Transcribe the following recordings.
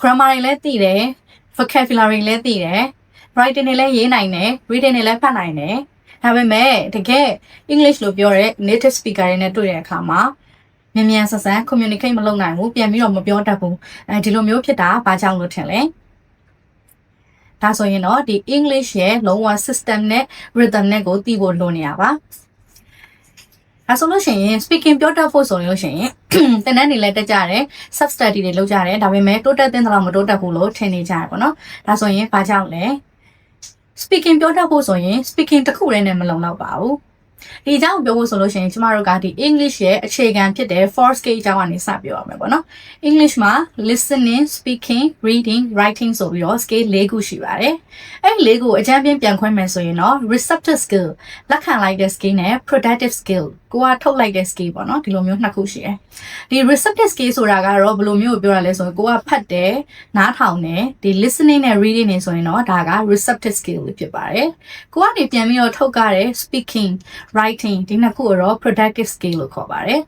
grammar တွေလည်းသိတယ် vocabulary တွေလည်းသိတယ် writing တွေလည်းရေးနိုင်တယ် reading တွေလည်းဖတ်နိုင်တယ်ဒါပေမဲ့တကယ် English လို့ပြောတဲ့ native speaker တွေနဲ့တွေ့တဲ့အခါမှာမြန်မြန်ဆန်ဆန် communicate မလုပ်နိုင်ဘူးပြန်ပြီးတော့မပြောတတ်ဘူးအဲဒီလိုမျိုးဖြစ်တာဘာကြောင့်လို့ထင်လဲဒါဆိုရင်တော့ဒီ English ရဲ့လုံးဝ system နဲ့ rhythm နဲ့ကိုသိဖို့လိုနေရပါ အဲဆိုလို့ရှိရင် speaking ပြောတတ်ဖို့ဆိုလို့ရှိရင်တန်းတန်းနေလဲတက်ကြတယ် sub study တွေလုပ်ကြတယ်ဒါပေမဲ့တိုးတက်တဲ့တော့မတိုးတက်ဘူးလို့ထင်နေကြရပါတော့ဒါဆိုရင်ဘာကြောင့်လဲ speaking ပြောတတ်ဖို့ဆိုရင် speaking တစ်ခုတည်းနဲ့မလုံလောက်ပါဘူး ဒီအကြောင်းပြောဖို့ဆိုလို့ရှိရင်ကျမတို့ကဒီ English ရဲ့အခြေခံဖြစ်တဲ့ four scale အကြောင်းကနေစပြောရမယ်ပေါ့နော် English မှာ listening speaking reading writing ဆိုပြီးတော့ scale ၄ခုရှိပါတယ်အဲ့ဒီ၄ခုကိုအကြမ်းပြင်းပြန်ခွဲမယ်ဆိုရင်တော့ receptive skill လက်ခံလိုက်တဲ့ skill နဲ့ productive skill ကိုကထုတ်လိုက်တဲ့ skill ပေါ့နော်ဒီလိုမျိုးနှစ်ခုရှိတယ်ဒီ receptive skill ဆိုတာကတော့ဘယ်လိုမျိုးပြောရလဲဆိုရင်ကိုကဖတ်တယ်နားထောင်တယ်ဒီ listening နဲ့ reading နေဆိုရင်တော့ဒါက receptive skill လို့ဖြစ်ပါတယ်ကိုကနေပြန်ပြီးတော့ထုတ်ကြတဲ့ speaking writing ဒီနှစ်ခုကိုတော့ productive skill လို့ခေါ်ပါတယ်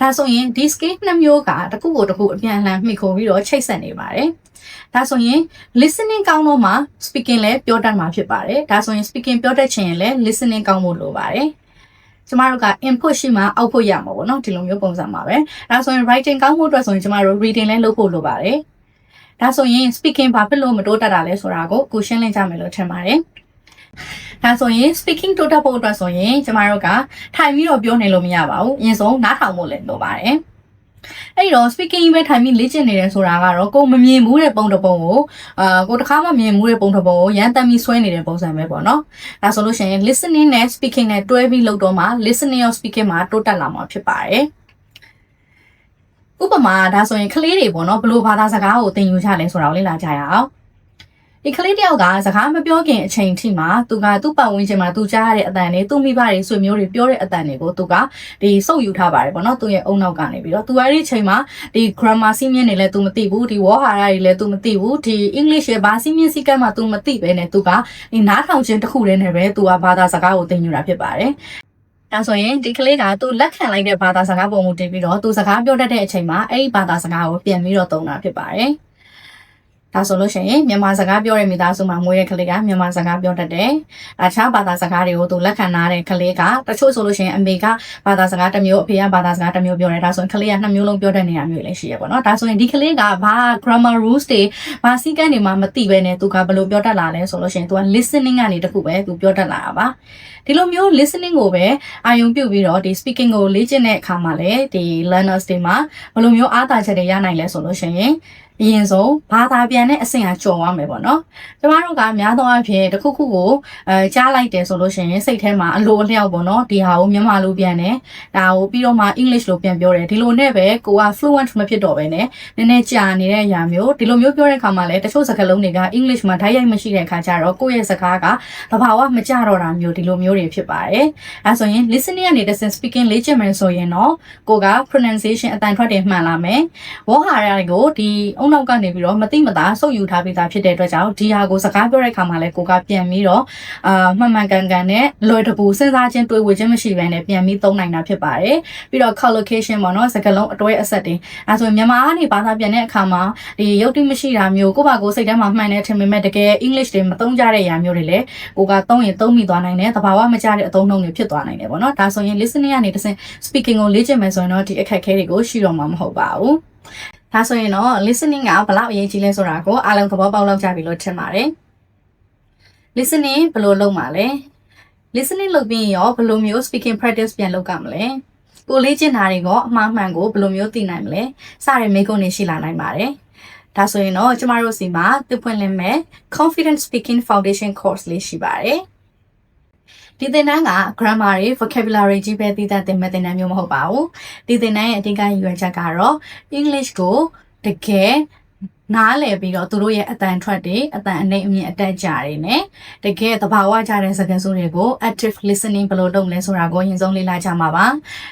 ဒါဆိုရင်ဒီ skill နှစ်မျိုးကတစ်ခုကိုတစ်ခုအပြန်အလှန်မှီခိုပြီးတော့ချိတ်ဆက်နေပါတယ်ဒါဆိုရင် listening ကောင်းတော့မှ speaking လည်းပြောတတ်မှာဖြစ်ပါတယ်ဒါဆိုရင် speaking ပြောတတ်ချင်ရင်လည်း listening ကောင်းဖို့လိုပါတယ်ကျမတို့က input ရှိမှ output ရမှာပေါ့နော်ဒီလိုမျိုးပုံစံပါပဲဒါဆိုရင် writing ကောင်းဖို့အတွက်ဆိုရင်ကျမတို့ reading လည်းလုပ်ဖို့လိုပါတယ်ဒါဆိုရင် speaking ဘာဖြစ်လို့မတိုးတက်တာလဲဆိုတာကိုကိုရှင်းလင်းကြမယ်လို့ထင်ပါတယ် ဒါဆိုရင် speaking တိုးတက်ဖို့အတွက်ဆိုရင်ကျမတို့ကထိုင်ပြီးတော့ပြောနေလို့မရပါဘူးအရင်ဆုံးနားထောင်ဖို့လည်းလိုပါတယ်အဲ့တော့ speaking ပဲထိုင်ပြီးလေ့ကျင့်နေတယ်ဆိုတာကတော့ကိုမမြင်ဘူးတဲ့ပုံတစ်ပုံကိုအာကိုတစ်ခါမှမြင်ဘူးတဲ့ပုံတစ်ပုံကိုရန်တမ်းပြီးဆွဲနေတဲ့ပုံစံပဲပေါ့နော်ဒါဆိုလို့ရှိရင် listening နဲ့ speaking နဲ့တွဲပြီးလုပ်တော့မှ listening ရော speaking မှာတိုးတက်လာမှာဖြစ်ပါတယ်ဥပမာဒါဆိုရင်ကလေးတွေပေါ့နော်ဘယ်လိုဘာသာစကားကိုသင်ယူကြလဲဆိုတာကိုလေ့လာကြရအောင် ဒီကလေးတယောက်ကစကားမပြောခင်အချိန်ထိမှာသူကသူ့ပတ်ဝန်းကျင်မှာသူကြားရတဲ့အတန်တွေသူ့မိဘတွေဆွေမျိုးတွေပြောတဲ့အတန်တွေကိုသူကဒီစုပ်ယူထားပါတယ်ပေါ့နော်သူရဲ့အုံနောက်ကနေပြီးတော့သူအဲ့ဒီအချိန်မှာဒီ grammar စီးမြင်နေလဲသူမသိဘူးဒီဝေါ်ဟာရတွေလဲသူမသိဘူးဒီ English ရဲ့ဘာစီးမြင်စီကမ်းမှာသူမသိပဲနဲ့သူကဒီနားထောင်ခြင်းတစ်ခုတည်းနဲ့ပဲသူကဘာသာစကားကိုသင်ယူတာဖြစ်ပါတယ်ဒါဆိုရင်ဒီကလေးကသူလက်ခံလိုက်တဲ့ဘာသာစကားပုံမူတည်ပြီးတော့သူစကားပြောတတ်တဲ့အချိန်မှာအဲ့ဒီဘာသာစကားကိုပြန်ပြီးတော့သုံးတာဖြစ်ပါတယ်။ ဒါဆိုလို့ရှိရင်မြန်မာစကားပြောတဲ့မိသားစုမှာမွေးတဲ့ကလေးကမြန်မာစကားပြောတတ်တယ်။အခြားဘာသာစကားတွေကိုသူလက်ခံနာတဲ့ကလေးကတချို့ဆိုလို့ရှိရင်အမေကဘာသာစကားတစ်မျိုးအဖေကဘာသာစကားတစ်မျိုးပြောတယ်။ဒါဆိုရင်ကလေးကနှစ်မျိုးလုံးပြောတတ်နေတာမျိုးလည်းရှိရပေါ့နော်။ဒါဆိုရင်ဒီကလေးကဘာ grammar rules တွေဘာစည်းကမ်းတွေမှမသိဘဲနဲ့သူကဘယ်လိုပြောတတ်လာလဲဆိုလို့ရှိရင်သူက listening ကနေတခုပဲသူပြောတတ်လာတာပါ။ဒီလိုမျိုး listening ကိုပဲအာရုံပြုပြီးတော့ဒီ speaking ကိုလေ့ကျင့်တဲ့အခါမှာလည်းဒီ learners တွေမှာဘယ်လိုမျိုးအားသာချက်တွေရနိုင်လဲဆိုလို့ရှိရင် အရင်ဆုံးဘာသာပြန်တဲ့အဆင့်အကျော်ရမယ်ပေါ့နော်ကျမတို့ကများသောအားဖြင့်တစ်ခုခုကိုအဲကြားလိုက်တယ်ဆိုလို့ရှိရင်စိတ်ထဲမှာအလိုအလျောက်ပေါ့နော်ဒီဟာကိုမြန်မာလိုပြန်တယ်ဒါကိုပြီးတော့မှ English လိုပြန်ပြောတယ်ဒီလိုနဲ့ပဲကိုက fluent မဖြစ်တော့ပဲねနည်းနည်းကြာနေတဲ့အရာမျိုးဒီလိုမျိုးပြောတဲ့အခါမှာလည်းတချို့စကားလုံးတွေက English မှာဓာတ်ရိုက်မရှိတဲ့အခါကျတော့ကိုယ့်ရဲ့စကားကသဘာဝမကျတော့တာမျိုးဒီလိုမျိုးတွေဖြစ်ပါတယ်အဲဆိုရင် listening ကနေတစ်ဆင့် speaking လေ့ကျင့်မယ်ဆိုရင်တော့ကိုက pronunciation အတန်ထွက်တယ်မှန်လာမယ်ဝေါ်ဟာရတွေကိုဒီအုံနောက်ကနေပြီးတော့မတိမတာစုပ်ယူထားပြီးသားဖြစ်တဲ့အတွက်ကြောင့်ဒီဟာကိုစကားပြောတဲ့အခါမှာလည်းကိုကပြန်ပြီးတော့အာမှန်မှန်ကန်ကန်နဲ့လွယ်တကူစဉ်းစားခြင်းတွေးဝေခြင်းမရှိဘဲနဲ့ပြန်ပြီးသုံးနိုင်တာဖြစ်ပါတယ်ပြီးတော့ collocation ပေါ့နော်စကားလုံးအတွဲအဆက်တင်အဲဆိုရင်မြန်မာကနေဘာသာပြန်တဲ့အခါမှာဒီရုပ်တိမရှိတာမျိုးကိုယ့်ဘာကိုယ်စိတ်ထဲမှာမှန်တယ်ထင်ပေမဲ့တကယ် English တွေမသုံးကြတဲ့အရာမျိုးတွေလည်းကိုကသုံးရင်သုံးမိသွားနိုင်တယ်တဘာဝမကျတဲ့အသုံးနှုန်းတွေဖြစ်သွားနိုင်တယ်ပေါ့နော်ဒါဆိုရင် listening ကနေတစ်ဆင့် speaking ကိုလေ့ကျင့်မယ်ဆိုရင်တော့ဒီအခက်အခဲတွေကိုရှိတော့မှာမဟုတ်ပါဘူး ဒါဆိုရင်တော့ listening ကဘယ်လောက်အရေးကြီးလဲဆိုတာကိုအားလုံးသဘောပေါက်လောက်ကြပြီလို့ထင်ပါတယ် listening ဘယ်လိုလုပ်မှာလဲ listening လုပ်ပြီးရင်ရောဘယ်လိုမျိုး speaking practice ပြန်လုပ်ကြမလဲကိုလေ့ကျင့်တာတွေကအမှားမှန်ကိုဘယ်လိုမျိုးသိနိုင်မလဲစတဲ့မိကုန်းတွေရှိလာနိုင်ပါတယ်ဒါဆိုရင်တော့ကျမတို့စီမှာပြပွင့်လင်းမဲ့ confident speaking foundation course လေးရှိပါတယ် ဒီသင်တန်းက grammar တွေ vocabulary ကြီးပဲသိတတ်တဲ့မဲ့သင်တန်းမျိုးမဟုတ်ပါဘူးဒီသင်တန်းရဲ့အဓိကရည်ရွယ်ချက်ကတော့ English ကိုတကယ် နားလည်ပြီးတော့သူတို့ရဲ့အတန်ထွက်တွေအတန်အနှိမ့်အမြင့်အတက်ကြတွေနဲ့တကယ်သဘာဝကြတဲ့စကားစုတွေကို active listening ဘယ်လိုလုပ်လဲဆိုတာကိုအရင်ဆုံးလေ့လာကြမှာပါ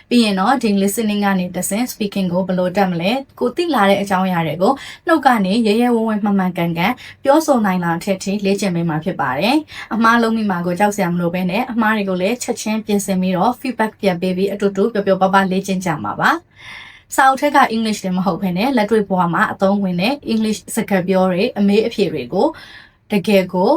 ပြီးရင်တော့ဒီ listening ကနေတဆင့် speaking ကိုဘယ်လိုတက်မလဲကိုသိလာတဲ့အကြောင်းအရာတွေကိုနှုတ်ကနေရဲရဲဝံ့ဝံ့မှန်မှန်ကန်ကန်ပြောဆိုနိုင်လာတဲ့အထိလေ့ကျင့်ပေးမှာဖြစ်ပါတယ်အမှားလုံးမိမှာကိုကြောက်စရာမလိုဘဲနဲ့အမှားတွေကိုလည်းချက်ချင်းပြင်ဆင်ပြီးတော့ feedback ပြန်ပေးပြီးအတူတူပျော်ပျော်ပါးပါလေ့ကျင့်ကြမှာပါ စာအုပ်ထက်က English တွေမဟုတ်ဘဲနဲ့လက်တွေ့ဘဝမှာအသုံးဝင်တဲ့ English စကားပြောတွေအမေးအဖြေတွေကိုတကယ်ကို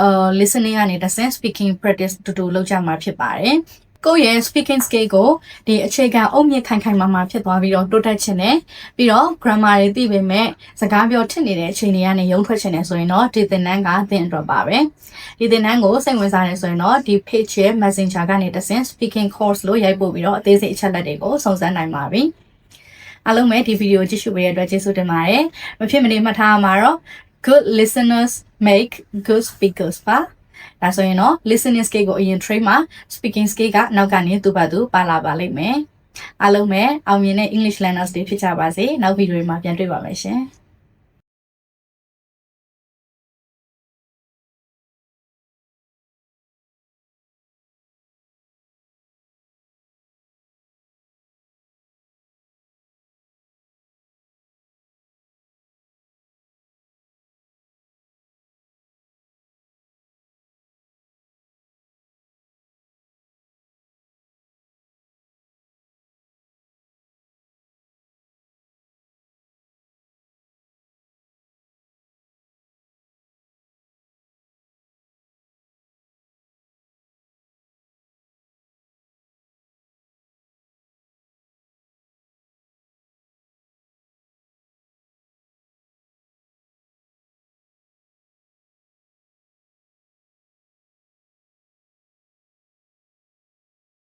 အာ listening ကနေတစ်ဆင့် speaking practice တူတူလုပ်ကြမှာဖြစ်ပါတယ်။ကိုယ့်ရဲ့ speaking skill ကိုဒီအခြေခံအုတ်မြင့်ခိုင်ခိုင်မာမာဖြစ်သွားပြီးတော့တိုးတက်ခြင်းနဲ့ပြီးတော့ grammar တွေသိပေမဲ့စကားပြောထစ်နေတဲ့အချိန်တွေကနေရုံထွက်ခြင်းနဲ့ဆိုရင်တော့ဒီသင်တန်းကသင်အတွက်ပါပဲ။ဒီသင်တန်းကိုစိတ်ဝင်စားနေဆိုရင်တော့ဒီ page ရဲ့ messenger ကနေတစ်ဆင့် speaking course လို့ရိုက်ပို့ပြီးတော့အသေးစိတ်အချက်လက်တွေကိုစုံစမ်းနိုင်ပါပြီ။ အားလုံးပဲဒီဗီဒီယိုကြည့်ရှုပေးတဲ့အတွက်ကျေးဇူးတင်ပါတယ်။မဖြစ်မနေမှတ်ထားရမှာတော့ good listeners make good speakers ပါဒါဆိုရင်တော့ listening skill ကိုအရင် train မှာ speaking skill ကနောက်ကနေသူ့ဘာသူပါလာပါလိမ့်မယ်အားလုံးပဲအောင်မြင်တဲ့ English learners တွေဖြစ်ကြပါစေနောက်ဗီဒီယိုမှာပြန်တွေ့ပါမယ်ရှင်